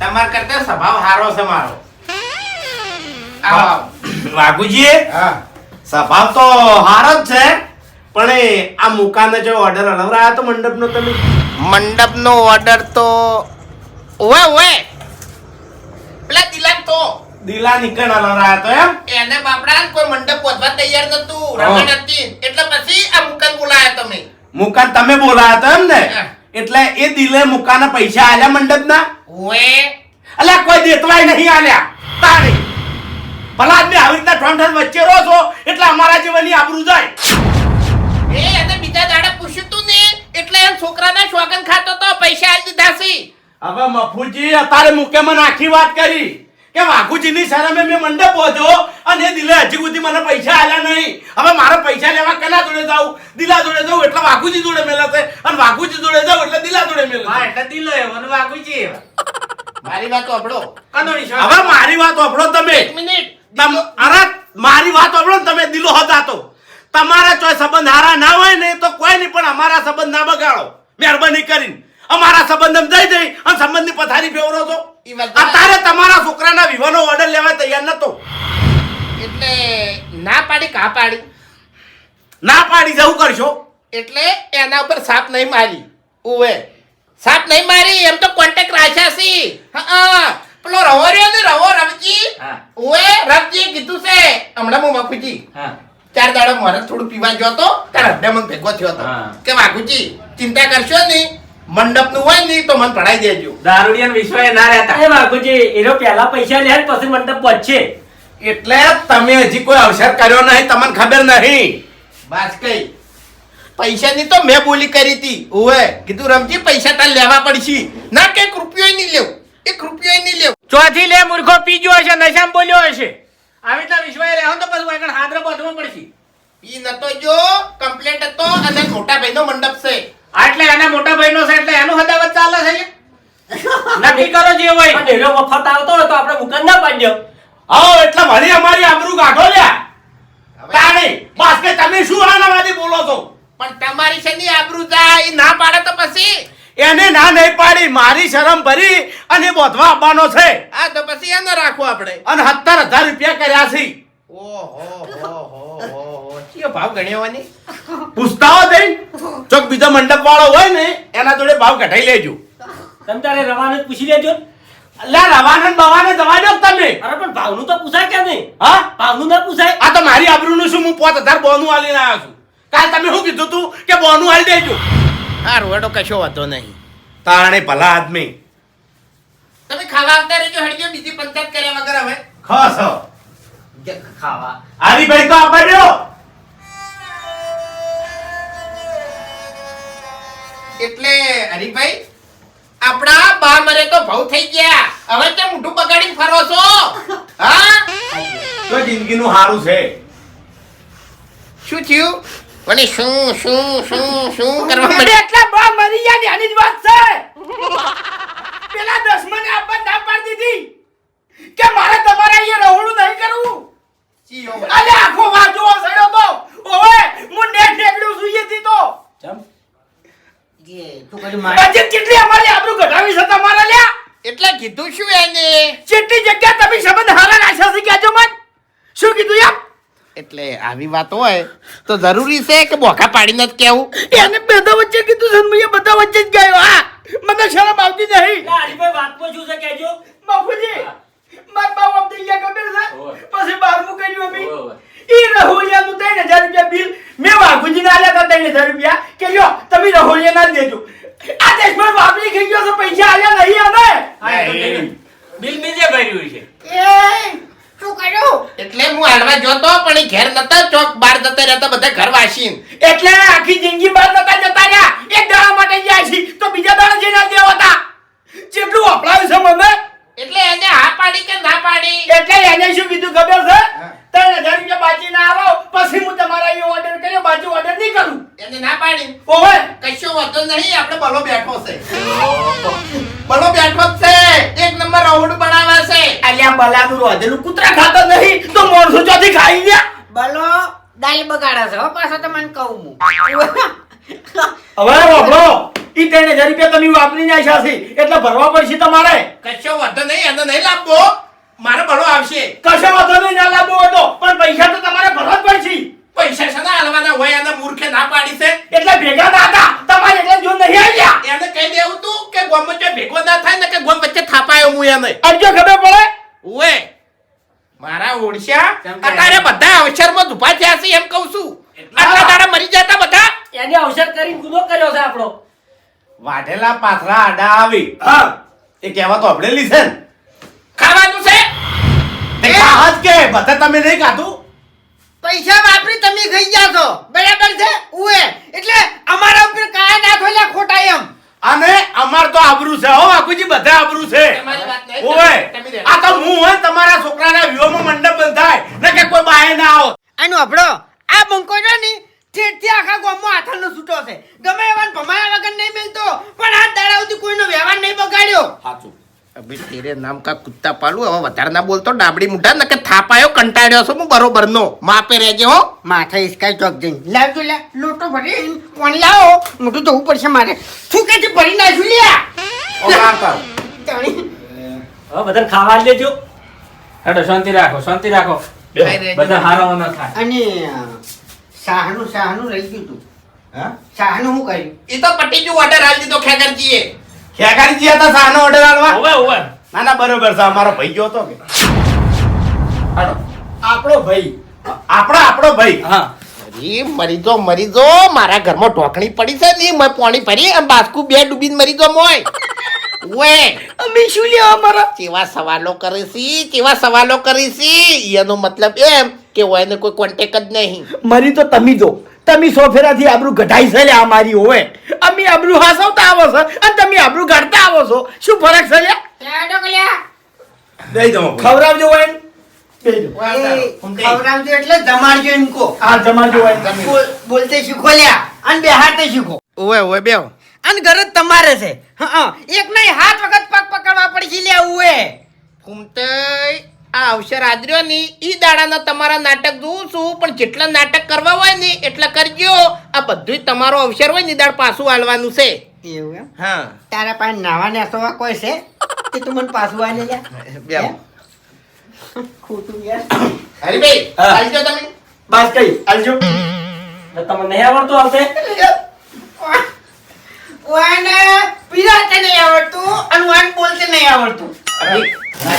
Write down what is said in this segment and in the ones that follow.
તમારા કરતા સ્વભાવ હારો છે મારો. વાઘુજી સ્વભાવ તો હારો જ છે પણ આ મુકાને જો ઓર્ડર હલવરાયો તો મંડપનો તમે? મંડપનો ઓર્ડર તો ઓવે ઓવે પેલા દિલાન તો. દિલા નીકળ હલવરાયો તો એમ? એને બાપડા કોઈ મંડપ પહોંચવા તૈયાર નતું. રમણ હતી. એટલે પછી આ મુકાન બોલાયા તમે. મુકાન તમે બોલાયા તો એમ ને. એટલે એ દિલે મુકાના પૈસા આલ્યા મંડપના? ઓએ. અલ્યા કોઈ દેતવાય નહીં આલ્યા. તારે. ભલા આદમી આવી રીતના ઠોન વચ્ચે રહો છો એટલે અમારા જીવનની આબરૂ જાય. એ એને બીજા દાડા પૂછ્યું તું ને એટલે એમ છોકરાના શોગન ખાતો તો પૈસા આલી દીધા છે હવે મફુજી અતારે મુકે મને આખી વાત કરી. કે વાઘુજીની શરમે મેં મંડપ પહોંચ્યો અને એ દિલે હજી સુધી મને પૈસા આલ્યા નહીં. હવે મારે પૈસા લેવા કેના જોડે જાઉં? દિલા જોડે જાઉં એટલે વાઘુજી જોડે મેલાશે અને વાઘુજી જોડે જાઉં એટલે દિલા જોડે મેલે હા એટલે દિલો એ મને વાગુજી મારી વાત સાંભળો શોખ. હવે મારી વાત સાંભળો તમે. એક મિનિટ. અરે મારી વાત સાંભળો તમે દિલો હતા તો તમારા ચોય સંબંધ હારા ના હોય ને તો કોઈ નહીં પણ અમારા સંબંધ ના બગાડો. મહેરબાની કરીને. અમારા સંબંધ જઈ જઈ અને સંબંધની પથારી ફેવરો છો. અત્યારે તમારા છોકરાના વિવાહનો ઓર્ડર લેવા તૈયાર નતો. એટલે ના પાડી કા પાડી? ના પાડી જવું કરશો? એટલે એના ઉપર સાપ નહીં મારી. ઓવે સાપ નહીં મારી એમ તો કોન્ટેક્ટ રાખ્યા છે. હા પેલો રવો રહ્યો ને રવો રવજી. ઉવે રવજી કીધું છે. હમણાં હું બાપુજી હા. ચાર દાડા મારે થોડું પીવા ગયો તો ત્યારે હડે મને ભેગો થયો હતો. કે બાપુજી ચિંતા કરશો નહીં. મંડપનું હોય ને તો મને પડાઈ દેજો. દારૂડિયન વિશ્વાએ ના રહેતા. એ બાપુજી એનો પહેલા પૈસા લે પછી મંડપ પહોંચશે એટલે તમે હજી કોઈ અવસર કર્યો નહીં તમને ખબર નહીં. બસ કઈ. પૈસાની તો મેં બોલી કરી હતી. ઓવે કીધું રમજી પૈસા તાર લેવા પડશે. ના કે રૂપિયો નહીં લેવું. એક રૂપિયો નહીં લેવું. ચોથી લે મૂર્ખો પીજો હશે નશામ બોલ્યો હશે. આવી રીતના વિશ્વાએ રહેવો ને તો પછી આગળ હાથરે બાંધવું પડશે. ઈ નતો જો કમ્પ્લેટ હતો અને મોટા ભાઈનો મંડપ છે. આટલે એના મોટા ભાઈનો છે એટલે એનું હદાવત ચાલે છે નક્કી કરો જે હોય. અને એનો વફત આવતો હોય તો આપણે મુકન ના પાડ્યો આવો એટલે વળી અમારી આબરૂ કાઢો લ્યા હવે? તાણી બસ કે તમે શું આનાવાદી બોલો છો? પણ તમારી શેની આબરૂ જાય ના પાડે તો પછી? એને ના નહીં પાડી મારી શરમ ભરી અને બોધવા આપવાનો છે. આ તો પછી એને રાખો આપણે. અને સત્તર હજાર રૂપિયા કર્યા છે. ઓહો હો હો. હો હો ભાવ દઈ ચોક બીજો મંડપ વાળો હોય ને એના જોડે ભાવ ઘટાઈ લેજો. તમે તારે રવાને પૂછી લેજો. ને. રવાને બવાને જવા દો તમે. અરે પણ ભાવનું તો પૂછાય કે નહીં? હા? ભાવનું ના પૂછાય. આ તો મારી આબરૂનું શું? હું પાંચ હજાર બોનું આલીને આવ્યો છું. કાલ તમે શું કીધું તું? કે બોનું આલી દેજો. હારું હેડો કશો વાતો નહીં. તાણે ભલા આદમી. તમે ખાવા આવતા રહેજો બીજી પંચાયત કર્યા વગર હવે. ખસ ખાવા. હરીભાઈ તો આપવા એટલે હરીભાઈ આપણા બા મરે તો ભાવ થઈ ગયા. હવે તે મોઢું બગાડીને ફરો છો. હા? તો જિંદગીનું હારું છે. શું થયું? પણ શું શું શું શું કરવા મળે એટલે બા મરી ગયા ને આની જ વાત છે. પેલા દસમને આપણ ના પાડી દીધી કે મારે તમારે અહીંયા રહોણું નહીં કરવું. અલે આખો વાંચો સડ્યો તો. ઓવે હું નેટ નેકડ્યો સુઈએ થી તો. ચમ? પછી કેટલી અમારી આબરૂ ઘટાવી છે તમારા લ્યા? એટલે કીધું શું એને? કેટલી જગ્યા તમે સંબંધ હારા રાખ્યા છે કહેજો મન. શું કીધું એટલે આવી વાત હોય તો જરૂરી છે કે બોખા પાડીને જ કેવું? એને બધા વચ્ચે કીધું છે મેં બધા વચ્ચે જ ગયો હા. મને શરમ આવતી નહીં. છે કહેજો? બાપુજી માર બાપ આમ થઈ ગયા ખબર છે. પછી બારમું કર્યું અમે. ઈ રહોલિયાનું ત્રણ હજાર રૂપિયા બિલ મેં વાઘુજીને આલ્યા હતા ત્રણ હજાર રૂપિયા. કે લ્યો તમે રહોલિયા ના દેજો આ દેશમાં વાપરી ખાઈ ગયો છે પૈસા આલ્યા નહીં તો નહીં. બિલ બીજે ભર્યું છે. એ શું કર્યું? એટલે હું હાલવા જોતો પણ એ ઘેર નતા ચોક બાર જતા રહેતા બધા ઘર વાસીન એટલે આખી જિંદગી બાદ નતા જતા રહ્યા. એક દાડા માટે ગયા છી તો બીજા દાડા જઈને દેવા હતા જેટલું અપડાયું છે મને એટલે એને હા પાડી કે ના પાડી? એટલે એને શું કીધું ખબર છે? ત્રણ હજાર રૂપિયા બાજી ના આવો પછી હું તમારા એ ઓર્ડર કર્યો બાજુ ઓર્ડર નહીં કરું. એને ના પાડી? ઓહે. કશું વાંધો નહીં આપણે બલો બેઠો છે. બલો બેઠો જ છે. એક નંબર રાઉન્ડ બનાવવા છે. અલ્યા બલાનું રોધેલું કૂતરા ખાતો નહીં તો મોણસો ચોથી ખાઈ ગયા. બલો દાલ બગાડે છે. હો પાછો તમને કહું હું. હવે વાપરો ઈ ત્રણ હજાર રૂપિયા તમે વાપરી નાખ્યા છે એટલે ભરવા પડશે તમારે. કશો વાંધો નહીં એને નહીં લાવવો મારે ભણો આવશે. કશો વાંધો નહીં ના લાવવો હોય તો પણ પૈસા તો તમારે ભરવા જ પડશે. પૈસા છે હાલવાના હોય એને મૂર્ખે ના પાડી છે. એટલે ભેગા ના હતા. તમારે એટલે જો નહીં આવ્યા. એને કહી દેવું તું કે ગોમ વચ્ચે ભેગો ના થાય ને કે ગોમ વચ્ચે થાપાયો હું એને. અરજો ખબર પડે. ઓએ મારા ઓડિશા અત્યારે બધા અવસરમાં ધુપા થયા છે એમ કહું છું. આટલા તારા મરી જતા બધા? એને અવસર કરીને ગુનો કર્યો છે આપણો. વાઢેલા પાથરા આડા આવી. હા. એ કહેવા તો આપણે લીધે ને. ખાવાનું છે? તે ખાવા કે બધા તમે નહીં ખાધું? પૈસા વાપરી તમે ખાઈ ગયા છો. બરાબર છે? ઉએ એટલે અમારા ઉપર કાયા ના ખોલ્યા ખોટા એમ. અને અમાર તો આબરૂ છે હો બાપુજી બધા આબરૂ છે. તમારી વાત નહીં. ઓય આ તો હું હોય તમારા છોકરાના વિવાહમાં મંડપ બંધાય. ને કે કોઈ બાય ના આવો આનો આપણો આ બંકો છે ને ઠેઠથી આખા ગામમાં હાથાનો છૂટો છે. ગમે એવાને ભમાયા વગર નહીં મિલતો પણ આ દાડા સુધી કોઈનો વ્યવહાર નહીં બગાડ્યો. સાચું. અભી તેરે નામ કા કુત્તા પાલું હવે વધારે ના બોલતો ડાબડી મુઢા નકે થાપાયો કંટાળ્યો છું હું બરોબર નો માપે રહેજે હો. માથા ઇસ્કાઈ ચોક જઈને. લાવજો લે લોટો ભરી પાણી લાવો. મોટું જવું પડશે મારે. શું કે છે ભરી નાખ્યું લ્યા. તાણી. હવે બધાને ખાવા દેજો હેડો શાંતિ રાખો શાંતિ રાખો. બધા હારો ન થાય અને શાહનું શાહનું રહી ગયું તું. હા? શાહનું શું કર્યું? એ તો પટી ઓર્ડર આલી દીધો ખેગરજીએ ખેગારી હતા સાનો ઓર્ડર આલવા? ઓવે ઓવે ના ના બરોબર છે અમારો ભાઈ ગયો હતો કે. હાલો. આપણો ભાઈ. આપણો આપણો ભાઈ. હા. મરી જો મરી જો મારા ઘરમાં ઢોકણી પડી છે ને મેં પાણી ભરી અને બાસ્કુ બે ડૂબીને મરી જો મોય. અમે શું લેવા અમારા? કેવા સવાલો કરે છે કેવા સવાલો કરે છે. એનો મતલબ એમ કે હોય ને કોઈ કોન્ટેક જ નહીં. મરી તો તમે જો તમે સો ફેરાથી આબરૂ ઘટાઈ છે લે આ મારી હોવે. અમે આબરૂ હાસવતા આવો છો અને તમે આબરૂ ઘટતા આવો છો. શું ફરક છે દઈ દો ખવરાવજો હોય એટલે જમાડજો એમ કો આ જમાડજો બોલ- બોલતે શીખો લ્યા અને બે હાથે શીખો. ઓવે ઓવે બેવ અને ઘર જ તમારે છે. હા એક નહીં હાથ વખત પગ પકડવા પડશે લ્યા ઉએ ફૂમતઈ આ અવસર આદર્યો ની ઈ દાડાના તમારા નાટક જોઉં છું પણ જેટલા નાટક કરવા હોય ને એટલા કરજો. આ બધુંય તમારો અવસર હોય ને દાડ પાછું હાલવાનું છે. એવું એમ? હા. તારા પાસે નાવા નેસવા કોઈ છે? તે તું મને પાછું આલે લ્યા ખોટું યાર. હરીભાઈ હા. તમે. બસ કઈ આલજો તમને નહીં આવડતું આવશે? ઓને પીરાતે નહીં આવડતું અને વાન બોલતે નહીં આવડતું.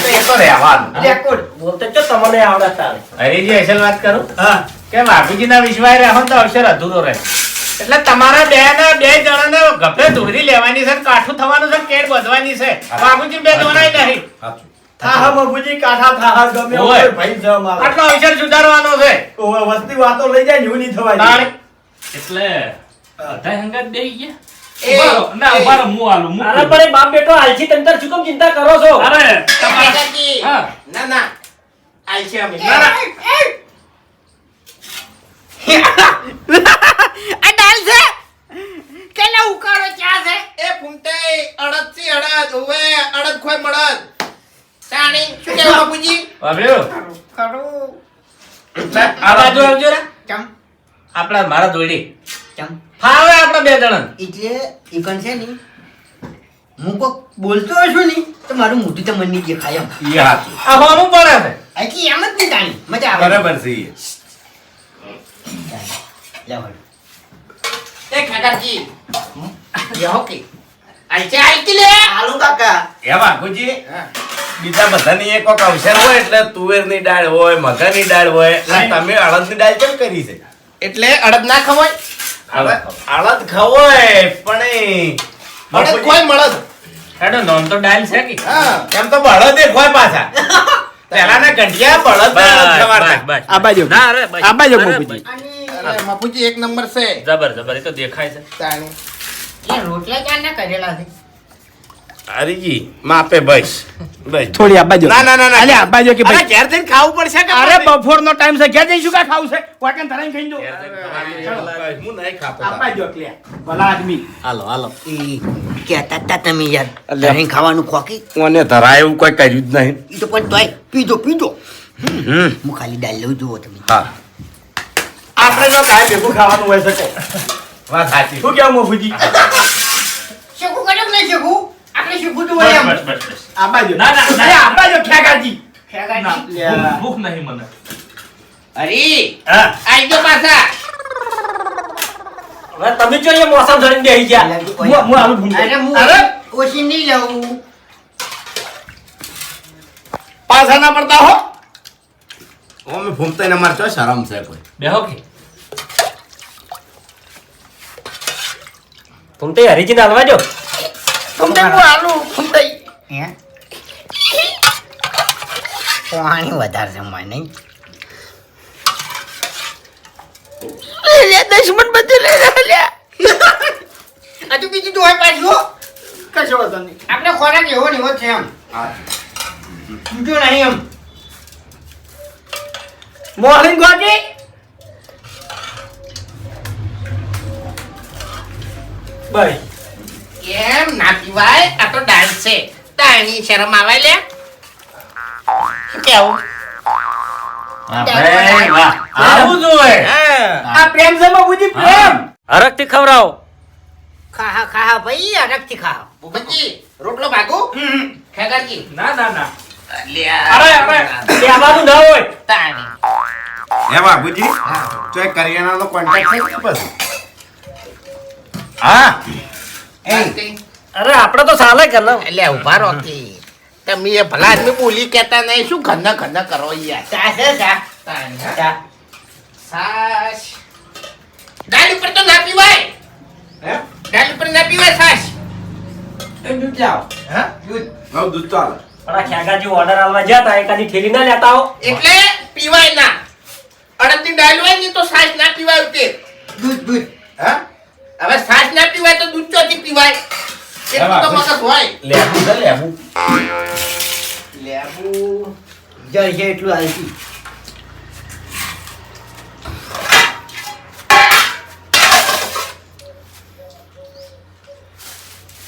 એ તો રહેવાનું રેકોર્ડ બોલતે જો તમને આવડે તારે. હરીજી અસલ વાત કરું? હા. કે બાપુજીના વિશ્વાસ રહો ને તો અવસર અધૂરો રહે. એટલે તમારા બે ને બે જણાને ગભે ધૂળી લેવાની છે કાઠું થવાનું છે ને કેળ બધવાની છે. બાબુજી બે જોનાય નહીં. થાહા બાપુજી કાઠા થાહા ગમે ભાઈ આટલો અવસર સુધારવાનો છે. વસ્તી વાતો લઈ જાય એવું નહીં થવાય. એટલે બધા હંગાત બે ગયા? એ, ઊભા રહો. ના. હું આલું, હું અરે પણ એ બાપ બેટો આલસી તંતર શું કેમ ચિંતા કરો છો? અરે તમારા- હા. ના ના. આલસી છે અમે ના, ના. આ ડાલ છે? કેલા ઉકાળો ચા છે? એ ફૂમતે અડદથી અડદ ઓવે અડદ ખોય મળદ. તાણી શું બાપુજી? બાબલ્યો, આ બાજુ આવજો ને કેમ? આપણા મારા દોડી ચમ. ફાવે આપણે બે જણ. એટલે પણ છે ની હું કોક બોલતો હશું ની તો મારું મોઢું તો મને દેખાય એમ. એ હાચું. આ હોમું પડે છે. આખી એમ જ નહીં જાણી. મજા આવે. બરાબર છે. એ. કાકાજી. આઈ છે કે લે. આલુ કાકા. એ બાપુજી બીજા બધાની એક કોક અવસર હોય એટલે તુવેરની દાળ હોય મગની દાળ હોય. તમે અડદની દાળ કેમ કરી છે? એટલે અડદ ના ખવાય. અડદ ખવાય પણ અડદ ખોય મળદ? હેડો નોમ તો ડાયલ છે કે? હા. એમ તો બળદ એ પાછા. બળદ ને આ બાજુ. ના અરે આ બાજુ અરે બાપુજી. બસ. અને અરે બાપુજી એક નંબર છે. જબર જબર એ તો દેખાય છે. તાણી. એ રોટલા ક્યાં ના કરેલા છે? હરીજી માપે બસ. બસ. થોડી આ બાજુ ના ના ના. અલે આ બાજુ કે ભાઈ? ઘેર જઈને ખાવું પડશે કે અરે બફોર નો ટાઈમ છે. ઘેર જઈને શું કા ખાવું છે? વાકન ધરાઈ ખાઈ જો હું નહીં ખાતો. આ બાજુ એટલે. ભલા આદમી. હાલો હાલો. એ કહેતા તા તમે યાર. ઘરે ખાવાનું ખોકી? ઓને ધરાય એવું કોઈ કર્યું જ નહીં. એ તો પણ તોય પીજો પીજો હમ. હું ખાલી દાલ લઉં જુઓ તમે. હા. આપણે જો કાય ભેગું ખાવાનું હોય શકે. વાત સાચી. શું કેવું મફુજી? શકું કડક કે નહીં શેકું. આપણે શેકું તો વળી આમ. બસ બસ બસ. આ બાજુ. ના, ના. અરે આ બાજુ ખેગાજી. લ્યા. ભૂખ નહીં મને. અરે હા. આઈ ગયો પાછા. હવે તમે જો એ મોસમ ધરીને બેસી ગયા. હું હું આવું ભૂંગો. અરે હું અરે. ઓછી નહીં લઉં પાછા ના પડતા હો. અમે ફૂમતા ને મારે ચો શરમ છે કોઈ. બેહો કે. તમે તો હરીજીને હાલવા દો ફૂમતાઈ હું આલું ફૂમતાઈ. હે? પાણી વધારે મને નહીં. દુશ્મન બધું લઈ રહ્યા હજુ બીજું તો હોય પાછું કશો વાંધો નહીં. આપણે ખોરાક એવો ને એવો છે એમ. છૂટ્યો નહીં એમ. મોર્નિંગ ગોટી બસ. કેમ? ના પીવાય? આ તો ડાન્સ છે. તાણી શરમ આવે લે. કેવું? રોટલો ભાગો? ખેગારજી. ના ના ના. લ્યા. અરે, અરે. એ આવાનું ના હોય. હે. બાબુજી તો એક કરિયાણાનો કોન્ટેક્ટ છે પછી? હા. અરે આપણે તો સાલે કે ના એટલે ઊભા રહો કે તમે એ ભલા આદમી બોલી કહેતા નહીં શું ઘરના ઘરના કરો યાર? સાસ. દાળ ઉપર તો ના પીવાય. હે? દાળ ઉપર ના પીવાય સાસ. એ દૂધ લાવ. હા? દૂધ. દૂધ ચાલે પણ આ ખ્યાગાજી ઓર્ડર આલવા ગયા તા એકાદી ઠેલી ના લેતા હો એટલે પીવાય ના. અડદની દાળ હોય ને તો સાસ ના પીવાય તે દૂધ દૂધ. હા? હવે સાસ ના પીવાય તો દૂધ ચોથી પીવાય. એટલું તો મગજ હોય. લેબુ છે લેબુ. લેબુ જળ છે એટલું હાલતી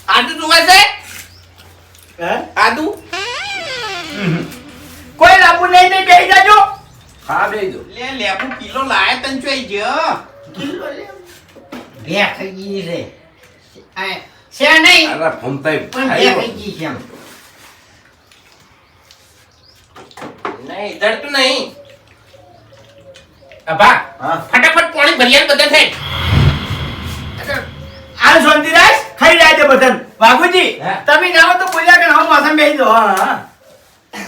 આદુ જોવા છે? હે? આદુ? કોઈ લાબુ નહીં નહીં બેસી જાજો. હા બે જો લે લેબુ કિલો લાય તન ચોઈ ગયો. બે થઈ ગઈ છે. આ છે નહીં અરે ફૂમતા પણ થઈ ગઈ છે નહીં ડરતું નહીં. અભા હા. ફટાફટ પાણી ભરિયાલ બધા થાય આ શાંતિરાજ ખાઈ રહ્યા છે બધાને. વાઘુજી હા. તમે જાઓ તો બોલ્યા કે હા મોસમ બેસી દો હા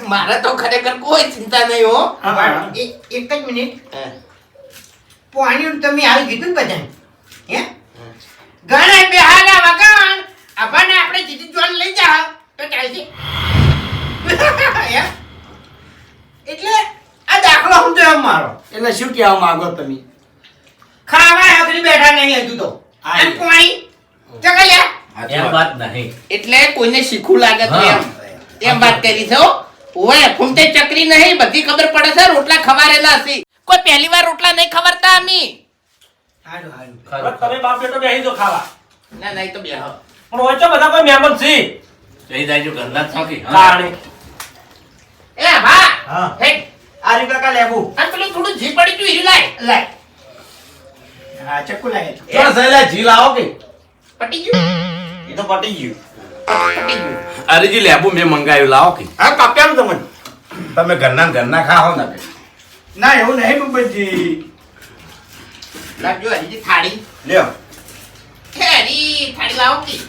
મારે તો ખરેખર કોઈ ચિંતા નહીં હો. એક જ મિનિટ. પાણી તમે આવી કીધું ને બધાને. હે? ઘણા બે હાલા વગાણ. આપણે જીતી જોન લઈ જા તો ચાલશે એટલે આ દાખલો સમજો એમ મારો. એટલે શું કહેવા માંગો તમે? ખાવા હકરી બેઠા નહીં હજુ તો. એમ અને ચકલ્યા એમ વાત નહીં. એટલે કોઈને શીખવું લાગે તો એમ. એમ વાત કરી છે હો. ઓય ફૂમતે ચકરી નહીં બધી ખબર પડે છે રોટલા ખવારેલા છે. કોઈ પહેલી વાર રોટલા નહીં ખબરતા અમી? તમે બાપ બેટો બેસી દો ખાવા. ના નહીં તો બેહો. પણ હોય તો બધા કોઈ મહેમાન છે. જઈ જાય જો ઘરના થાકી તાણે. એ ભા. હા. હે. આ કાકા લેબુ. આ પેલું થોડું જી પડી ગયું ઈ લાય. લાય. હા ચક્કુ લાગે ચાલ સહેલા જી લાવો કે? પટી ગયું? એ તો પટી ગયું. પટી ગયું. અરેજી લેબુ મેં મંગાવ્યું લાવો કે? હા કાપ્યા તમને. તમે ઘરના ઘરના ખાઓ ને ના એવું નહીં મુંબઈજી લાવજો હરીજી થાળી. લ્યો. હરી થાળી લાવો કી.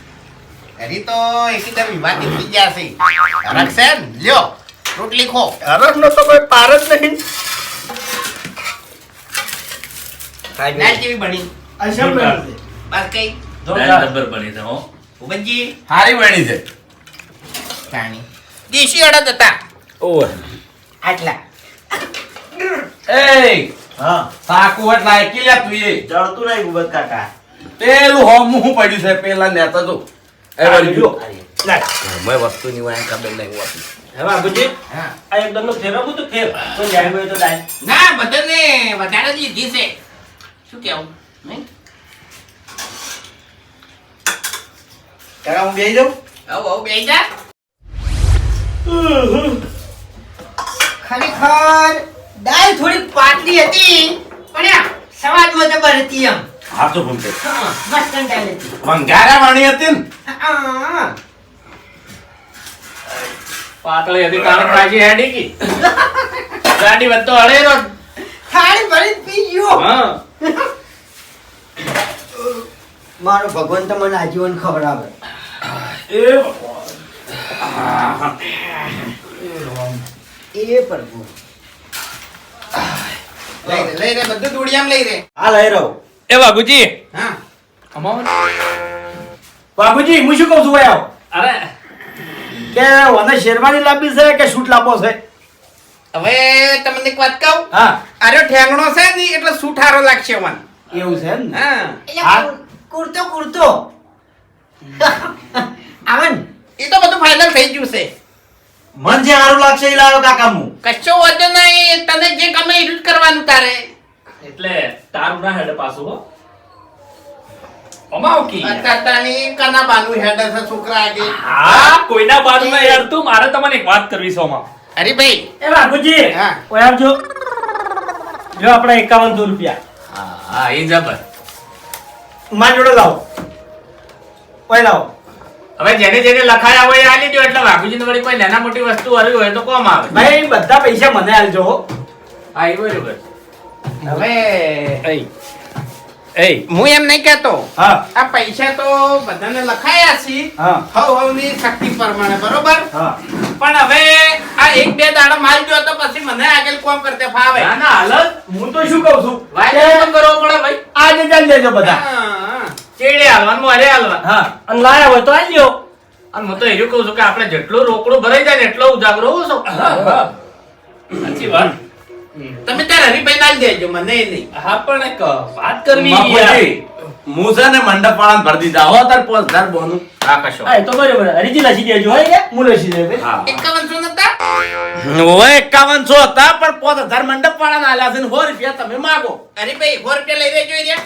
હરી તો એકદમ વિવાદિત થઈ ગયા છે. રક્ષન લ્યો. રોટલી ખો. હરસ નો તો કોઈ પાર જ નહીં. દાળ કેવી બની? અસમ બન્યું છે. બસ કઈ. નંબર બની છે હો. ભૂપતજી હારી વણી છે. કાણી દેશી અડદ હતા. ઓય આટલા. એ હા. સાકુ એકી લે તું એ. જળતું નહીં ગુબત કાકા. પેલું હોમું હું પડ્યું છે પેલા નેતા તો. એ વળી લાય. મેં વસ્તુની વાય ખબર નહીં હોતી હવે બાબુજી હા. આ એકદમ નો ફેરો બુ તો ફેર. તો જાય હોય તો જાય ના બધાને વધારે જ લીધી છે. શું કેવું? નહીં? કાકા હું બેસી જાઉં? આવું આવું બેસી જા. ખરેખર દાળ થોડી પાતળી હતી પણ સવાદ સ્વાદમાં જબર હતી એમ. હા તો ભૂમતે બસ કંટાળી હતી. ભંગારા વાણી હતી ને? પાતળી હતી કારણ રાજી હેડી કી ગાડી વધતો હળેરો થાળી ભરી પી ગયો. હા. મારો ભગવાન તો મને આજીવન ખવડાવે. એ એ પ્રભુ. લઈ રે લઈ રે બધું દોડિયામાં લઈ રે હા લઈ રહ્યો એ વાઘુજી હા. બાબુજી હું શું કહું છું ભાઈ આવો. અરે. કે મને શેરવાની લાંબી છે કે શૂટ લાંબો છે? હવે તમને એક વાત કહું? હા. આર્યો ઠેંગણો છે ને એટલે સૂઠારો લાગશે વન એવું છે એમ ને? હા. કુર્તો કુર્તો. આવન એ તો બધું ફાઇનલ થઈ ગયું છે. મન જે સારું લાગશે એ લાવો કાકા હું. કશો વાંધો નહીં તને જે ગમે એટલું જ કરવાનું તારે. એટલે તારું ના હેડ પાછું હો. અમાવ કી. અત્યારની કના બાનું હેડ છે છોકરા આગે. હા કોઈના બાજુ ના યાર તું મારે તમને એક વાત કરવી છે અમાવ. અરે ભાઈ. એ બાપુજી હા. ઓય આવજો. જો આપણે એકાવનસો રૂપિયા. હા હા એ જબર મારી જોડે લાવો. ઓય લાવો. હવે જેને જેને લખાયા હોય આ લીધો એટલે બાપુજી ને વળી કોઈ નાના મોટી વસ્તુ આવી હોય તો કોમ આવે. ભાઈ બધા પૈસા મને આલજો હા. એ બરોબર. હવે એ હું એમ નહીં કહેતો. આ પૈસા તો બધાને લખાયા છે. હા. હવની શક્તિ પ્રમાણે બરોબર? હા. પણ હવે આ એક બે દાડા માલ જો તો પછી મને આગળ કોમ કરતે ફાવે. ના ના હાલત હું તો શું કહું છું? વાયદો કરવો પડે ભાઈ. આજે ચાલ દેજો બધા. ચેડે હાલવાન મોરે હાલવાન. હા. અને લાયા હોય તો આવી લ્યો અને હું તો એવું કહું છું કે આપણે જેટલો રોકડો ભરાઈ જાય ને એટલો ઉજાગરો હોવો છો. સાચી વાત. તમે તાર હરીભાઈ ના દેજો મને નહીં. હા પણ એક વાત કરવી મુઝા ને મંડપ વાળા ભરી દીધા. હો તાર પોસ ધર બોનું. હા કશો. હા એ તો બરોબર. હરીજી લસી દેજો હોય કે? હું લસી દે ભાઈ. હા. એકાવનસો નતા? ઓવે એકાવનસો હતા પણ પોસ હજાર મંડપ વાળા આલ્યા છે ને સો રૂપિયા તમે માગો. અરે ભાઈ સો રૂપિયા લઈ લેજો એ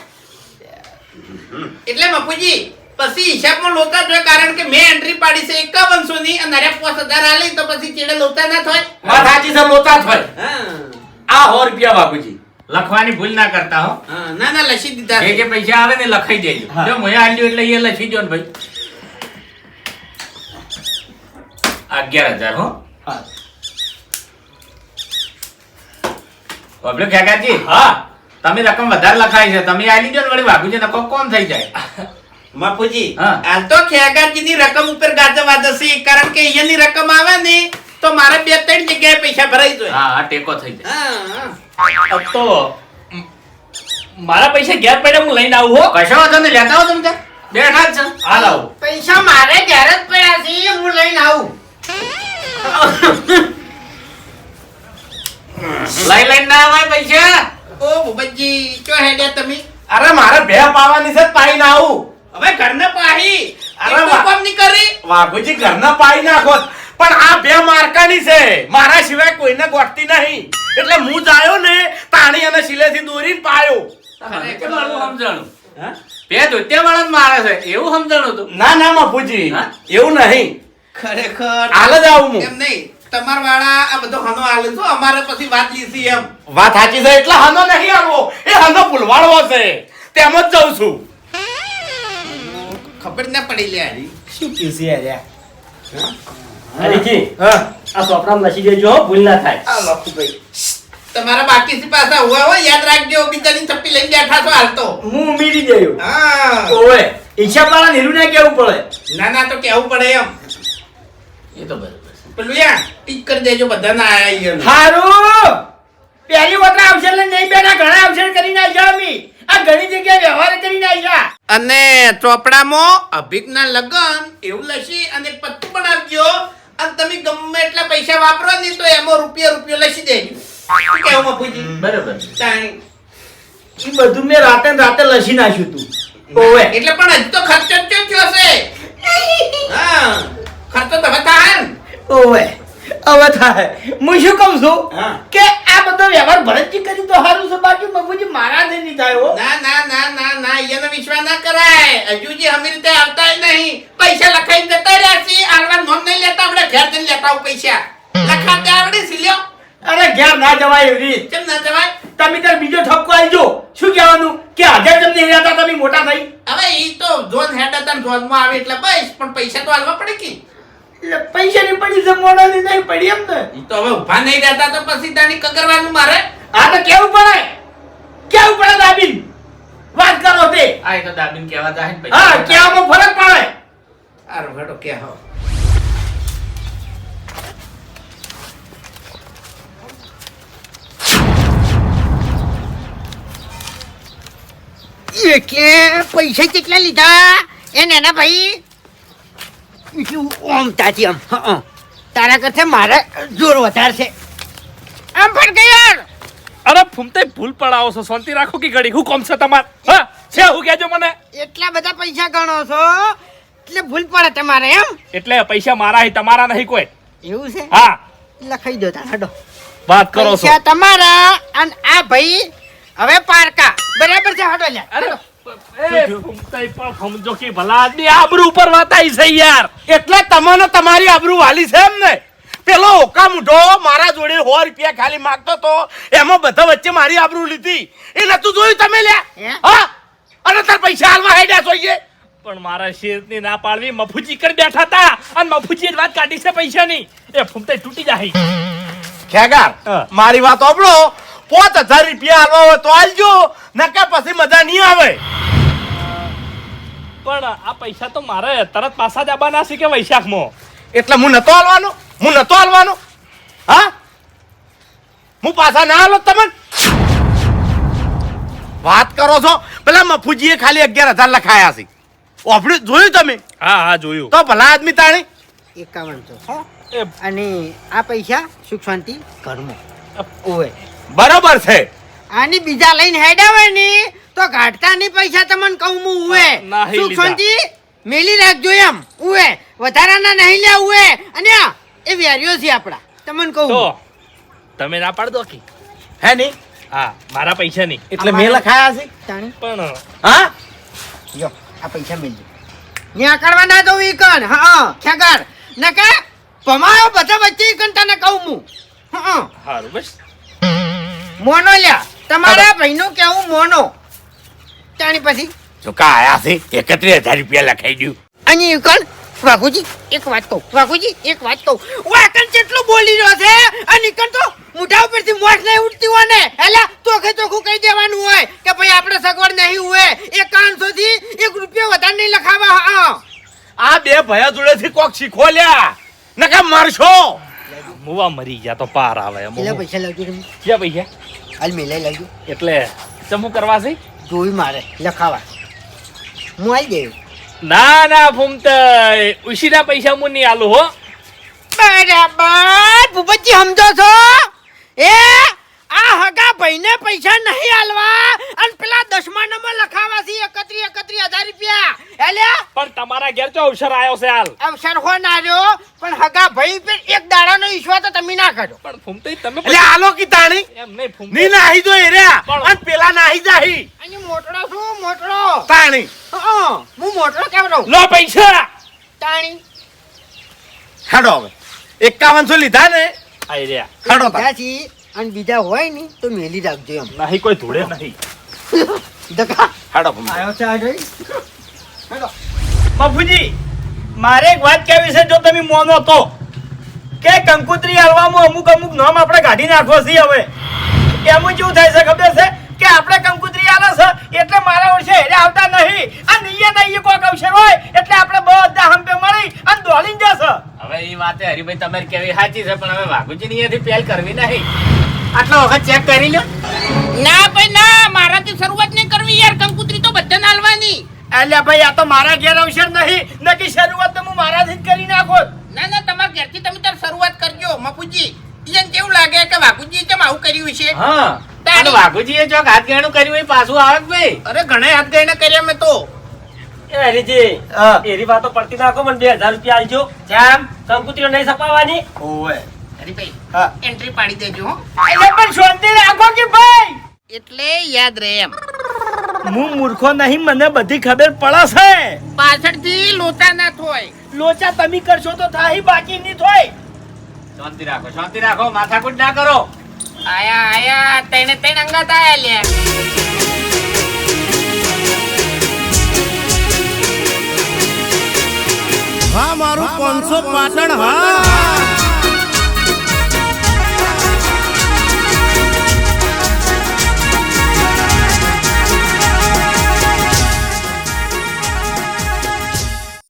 એટલે બાપુજી પછી હિસાબમાં લોતા જોઈએ કારણ કે મેં એન્ટ્રી પાડી છે એકાવનસો ની અને અરે પાંચ હજાર આલી તો પછી ચેડે લોતા ના થાય. વાત સાચી છે લોતા થાય આ સો રૂપિયા બાપુજી. લખવાની ભૂલ ના કરતા હો. ના ના લખી દીધા. જે જે પૈસા આવે ને લખાઈ દેજો. જો મેં આલ્યું એટલે એ લખી દો ને ભાઈ. અગિયાર હજાર હો. હા. કાકાજી હા. તમે રકમ વધારે લખાય છે તમે આલી લીધો ને વળી બાપુજી નકો કોમ થઈ જાય? બાપુજી હાલ તો ખેગાજીની રકમ ઉપર ગાજર વાજર છે કારણ કે અહીંયાની રકમ આવે ને તો મારે બે ત્રણ જગ્યાએ પૈસા ભરાઈ જોઈએ હા હા ટેકો થઈ જાય. હા, હા. અબ તો મારા પૈસા ઘેર પડ્યા હું લઈને આવું હો. કશો વાંધો નહીં લેતા આવો તમે બેઠા જ છે. હાલ આવું. પૈસા મારે ઘેર જ પડ્યા છે હું લઈને આવું. લઈ લઈને ના આવે પૈસા. ઓ ભૂપતજી ચો હેડ્યા તમે? અરે મારે બે પાવાની છે પાઈ ના આવું. હવે ઘરને પાહી. અરે. કામ નહીં કરી. વાઘુજી ઘરના પાઈ નાખો. પણ આ બે માર્કાની છે. મારા સિવાય કોઈને ગોઠતી નહીં. એટલે હું જાયો ને તાણી અને શિલેથી દોરીને પાયો. સમજાણું? બે ધોતિયા વાળા જ મારે છે. એવું સમજાણું તું? ના ના બાપુજી. એવું નહીં. ખરેખર. હાલ જ આવું હું. એમ નહીં. તમાર વાળા આ બધો હનો આલે તો અમારે પછી વાત લીધી એમ. વાત સાચી છે એટલે હનો નહીં આવો એ હનો ભૂલવાડવો છે તેમ જ જઉં છું. ખબર ના પડી લે હારી. શું છે યાર? હરીજી હા આ સોપરામ લસી દેજો હો, ભૂલ ના થાય. આ લખું ભાઈ. તમારા બાકી થી પાછા હુआ હોય યાદ રાખજો બીજાની થપ્પી લઈને બેઠા છો હાલ તો. હું ઉમીરી ગયો હા. ઓવે ઈચ્છા વાળા નીરુ ને કેવું પડે? ના ના તો કેવું પડે એમ. એ તો બરોબર. પેલું ટીક કરી દેજો બધાના આયા હારું! પહેલી વખત અવસર લઈને નહીં બેઠા ઘણા અવસર કરીને આવ્યા અમે. આ ઘણી જગ્યાએ વ્યવહાર કરીને આવ્યા અને ચોપડામાં અભિકના લગન એવું લસી અને પત્તું પણ આપજો. અને તમે ગમે એટલા પૈસા વાપરો ને તો એમાં રૂપિયા રૂપિયો લસી દેજો. કેવું બરોબર. એ બધું મેં રાતે ને રાતે લસી નાખ્યું તું. ઓવે. એટલે પણ હજી તો ખર્ચો જ થયો છે હા ખર્ચો તો. ઓવે હવે થાય. હું શું કહું છું? કે આ બધો વ્યવહાર ભરતજી કરી તો સારું છે બાકી બાપુજી મારા નહીં થાય ના ના ના ના ના એનો વિશ્વાસ ના કરાય. હજુજી અમે રીતે આવતા નહીં. પૈસા લખાઈને જતા રહ્યા છે આલવા નોંધ નહીં લેતા આપણે ઘેર જઈને લેતા આવું પૈસા. લખાતે આવડે છે લ્યો. અરે ઘેર ના જવાય એવી કેમ ના જવાય? તમે તાર બીજો ઠપકો આલજો શું કહેવાનું? કે હાજર તમને રહેતા તમે મોટા થઈ. હવે એ તો જોન હેડ હતા ને જોનમાં આવે એટલે બસ પણ પૈસા તો આલવા પડે કે પૈસાની પડી નહીં પડી એમ ને. તો હવે ઊભા નહીં રહેતા તો પછી તાણી કકરવાનું મારે. આ તો કેવું પડે? કેવું પડે દાબીન? વાત કરો તે. આ તો દાબીન કેવા જાય ને હા કેવામાં ફરક પડે. હારું હેડો કે હો કે પૈસા કેટલા લીધા? એ નાના ભાઈ શું ઓમ તાતી આમ હા તારા કરતા મારા જોર વધારે છે આમ પણ કે યાર. અરે ફૂમતે ભૂલ પડાવો છો શાંતિ રાખો કે ઘડી. હું કોમ છે તમાર? હા છે હું કહેજો મને. એટલા બધા પૈસા ગણો છો એટલે ભૂલ પડે તમારે એમ? એટલે પૈસા મારા હી તમારા નહીં કોઈ. એવું છે? હા. લખાઈ દો તારા વાત કરો છો. તમારા અને આ ભાઈ હવે પારકા. બરાબર છે હડો લે અરે સમજો કે ભલા આદમી આબરૂ ઉપર વાત આવી છે યાર. એટલે તમને તમારી આબરૂ વાલી છે એમ ને? પેલો ઓકા મુઢો મારા જોડે સો રૂપિયા ખાલી માંગતો તો એમાં બધા વચ્ચે મારી આબરૂ લીધી. એ નતું જોયું તમે લ્યા? હા? અને તાર પૈસા હાલવા હેડ્યા જોઈએ પણ મારા શેરની ના પાડવી મફુજી કરી બેઠા હતા. અને મફુજી વાત કાઢી છે પૈસાની. એ ફૂમતે તૂટી જાય. ખેગાર મારી વાત આપણો પોત હજાર રૂપિયા હાલવા હોય તો આલજો. નકા પછી મજા નહીં આવે. પણ આ પૈસા તો મારે તરત પાછા જ આવવાના છે કે વૈશાખમાં? એટલે હું નતો હાલવાનો હું નતો હાલવાનો. હા? હું પાછા ના હાલો તમને વાત કરો છો? પેલા મફુજીએ ખાલી અગિયાર હજાર લખાયા છે. ઓફડ્યું જોયું તમે? હા હા જોયું. તો ભલા આદમી તાણી? એકાવન તો એ અને આ પૈસા સુખ શાંતિ ઘરમાં. ઓય બરોબર છે. આની બીજા લઈને હેડાવે ને તો કાઢતા નહીં પૈસા તમને કહું હું ઉવે. સુખ શાંતિ? મેલી રાખજો એમ ઉવે. વધારાના નહીં લે ઉવે. અને એ વેર્યો છે આપડા તમને કહું તો તમે ના પાડ દો કે હે નહીં? હા મારા પૈસા નહીં. એટલે મેં લખાયા છે? પણ હા? યો આ પૈસા મેલજો ન્યા કરવા ના દઉં ઈ કણ. હા ખેગાર. કે પમાયો બધા વચ્ચે ઈ કણ તને કહું હું. હા હારું બસ. મોનો લ્યા. તમારા ભાઈનું કેવું મોનો. તાણી પછી? જો આયા છે? એકત્રીસ હજાર રૂપિયા લખાઈ દઉં અને કણ? વાઘુજી? એક વાત કહું. વાઘુજી એક વાત કહું. વાકણ કેટલું બોલી રહ્યો છે આ નીકળ તો? મુઠા ઉપરથી મોઠ નહીં ઉડતી હોય ને એલા ચોખે ચોખ્ખું કહી દેવાનું હોય કે ભાઈ આપણે સગવડ નહીં હોય. એક કાનસો થી એક રૂપિયો વધારે નહીં લખાવા હા. આ બે ભયા જોડેથી કોક શીખો લ્યા. નકા મારશો? મુવા મરી ગયા તો પાર આવે કેટલા પૈસા લાવજો ક્યાં પૈસા? હાલ મેલાઈ લાવજો એટલે ચમુ કરવા છે? જોઈ મારે. લખાવા હું આવી ગયો ના ના ફૂમતે ઉશીના પૈસા હું નહીં આલું હો. બરાબર. ભૂપતજી સમજો છો? એ આ હગા ભાઈને પૈસા નહીં આલવા. અને પેલા દસમા નંબર લખાવા છે એકત્રી એકત્રી હજાર રૂપિયા. એટલે પણ તમારા ઘેર તો અવસર આવ્યો છે હાલ. અવસર હો ના રહ્યો પણ હગા ભાઈ પર એક દાડાનો ઈશ્વર તો તમે ના કરો. પણ ફૂમતે તમે એટલે આલો કી તાણી એમ નહીં ફૂમની નાહી જો એ પણ- અને પેલા નાહી જાહી. અને મોટડો છું મોટડો તાણી. હા હું મોટડો કેમ રહું? લો પૈસા. તાણી. હેડો હવે. એકાવનસો લીધા ને? આઈ રહ્યા. હેડો તાર. અને બીજા હોય ને તો મેલી રાખજો એમ. નહીં કોઈ ધૂળે નહીં. ધક્કા. હાડો ભૂમિ. આવ્યો છે આ ગઈ બાપુજી મારે એક વાત કહેવી છે જો તમે મોનો તો કે કંકુત્રી હાલવામાં અમુક અમુક નામ આપણે કાઢી નાખવો છે હવે. એમાં કેવું થાય છે ખબર છે? કે આપણે કંકુત્રી આલે છે એટલે મારા વર્ષે હેરે આવતા નહીં. આ નહીએ નહીએ કોક અવસર હોય એટલે આપણે બધા હંપે મળી અને દોડીને જશે. હવે એ વાતે હરીભાઈ તમારી કેવી સાચી છે પણ હવે વાઘુજી ની અહીંયાથી પહેલ કરવી નહીં. આટલો વખત ચેક કરી લો ના ભાઈ ના મારાથી શરૂઆત નહીં કરવી યાર. કંકુત્રી તો બધાને હાલવાની. એટલે ભાઈ આ તો મારા ઘેર અવસર નહીં. નકી શરૂઆત તો હું મારાથી જ કરી નાખો. ના ના તમારા ઘેરથી તમે તાર શરૂઆત કરજો મપુજી ઈયન કેવું લાગે કે વાઘુજી કેમ આવું કર્યું છે? હા. અને વાઘુજીએ જો હાથ ગણું કર્યું હોય પાછું આવે ભાઈ? અરે ઘણા હાથ ગઈને કર્યા મેં તો. હરીજી એરી વાતો પડતી નાખો મને બે હજાર રૂપિયા આલજો જામ. કંકુત્રીઓ નહીં સપાવાની? ઓવે. એન્ટ્રી પાડી દેજો એટલે પણ શાંતિ રાખો કે ભાઈ? એટલે યાદ રહે એમ. હું મૂર્ખો નહીં મને બધી ખબર પડે છે પાછળથી લોચા ના થોય. લોચા તમે કરશો તો થાહી બાકી નહીં થોય. શાંતિ રાખો શાંતિ રાખો માથાકૂટ ના કરો. આયા આયા તેને તેને અંગત આયા લે. હા મારું પાંચસો પાટણ હા.